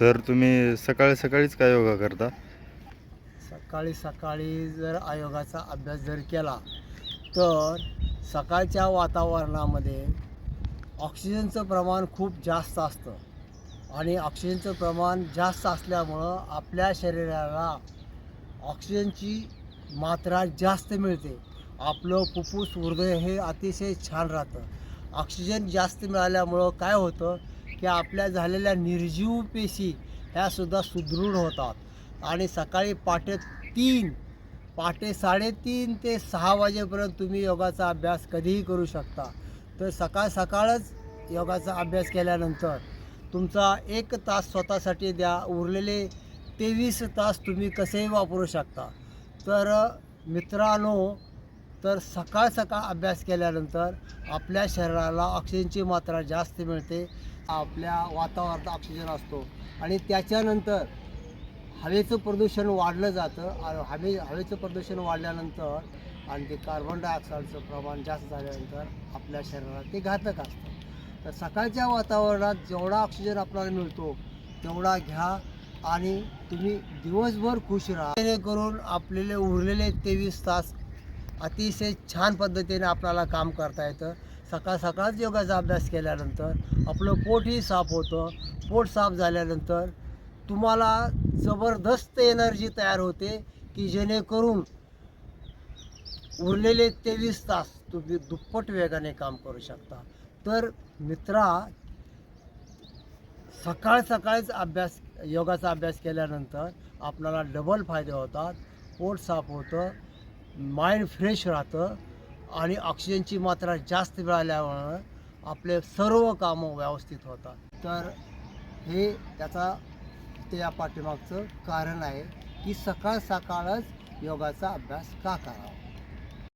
Sir तुम्ही सकाळी सकाळीच काय योगा करता? सकाळी सकाळी जर आयोगाचा अभ्यास जर केला तर सकाळच्या वातावरणामध्ये ऑक्सिजनचं प्रमाण खूप जास्त असतं. आणि ऑक्सिजनचं प्रमाण जास्त असल्यामुळं आपल्या शरीराला ऑक्सिजनची मात्रा जास्त मिळते. आपलं फुफ्फूस हृदय हे अतिशय छान राहतं. ऑक्सिजन जास्त मिळाल्यामुळं काय होतं? की आपल्या झालेल्या निर्जीव पेशी ह्यासुद्धा सुदृढ होतात. आणि सकाळी पहाटे तीन पहाटे साडेतीन ते सहा वाजेपर्यंत तुम्ही योगाचा अभ्यास कधीही करू शकता. तर सकाळ सकाळच योगाचा अभ्यास केल्यानंतर तुमचा एक तास स्वतःसाठी द्या उरलेले तेवीस तास तुम्ही कसेही वापरू शकता. तर मित्रांनो तर सकाळ सकाळ अभ्यास केल्यानंतर आपल्या शरीराला ऑक्सिजनची मात्रा जास्त मिळते. आपल्या वातावरणात ऑक्सिजन असतो. आणि त्याच्यानंतर हवेचं प्रदूषण वाढलं जातं. आणि हवे हवेचं प्रदूषण वाढल्यानंतर आणि ते कार्बन डायऑक्साईडचं प्रमाण जास्त झाल्यानंतर आपल्या शरीराला ते घातक असतं. तर सकाळच्या वातावरणात जेवढा ऑक्सिजन आपल्याला मिळतो तेवढा घ्या आणि तुम्ही दिवसभर खुश राहा. जेणेकरून आपलेले उरलेले तेवीस तास अतिशय छान पद्धतीने आपल्याला काम करता येतं. सकाळ सकाळच योगाचा अभ्यास केल्यानंतर आपलं पोटही साफ होतं. पोट साफ झाल्यानंतर तुम्हाला जबरदस्त एनर्जी तयार होते की जेणेकरून उरलेले तेवीस तास तुम्ही दुप्पट वेगाने काम करू शकता. तर मित्रा सकाळ सकाळीच अभ्यास योगाचा अभ्यास केल्यानंतर आपल्याला डबल फायदे होतात. पोट साफ होतं. माइंड फ्रेश राहतं. आणि ऑक्सिजनची मात्रा जास्त मिळाल्यामुळं आपले सर्व कामं व्यवस्थित होतात. तर हे त्याचा ते या पाठीमागचं कारण आहे की सकाळ सकाळच योगाचा अभ्यास का करावा?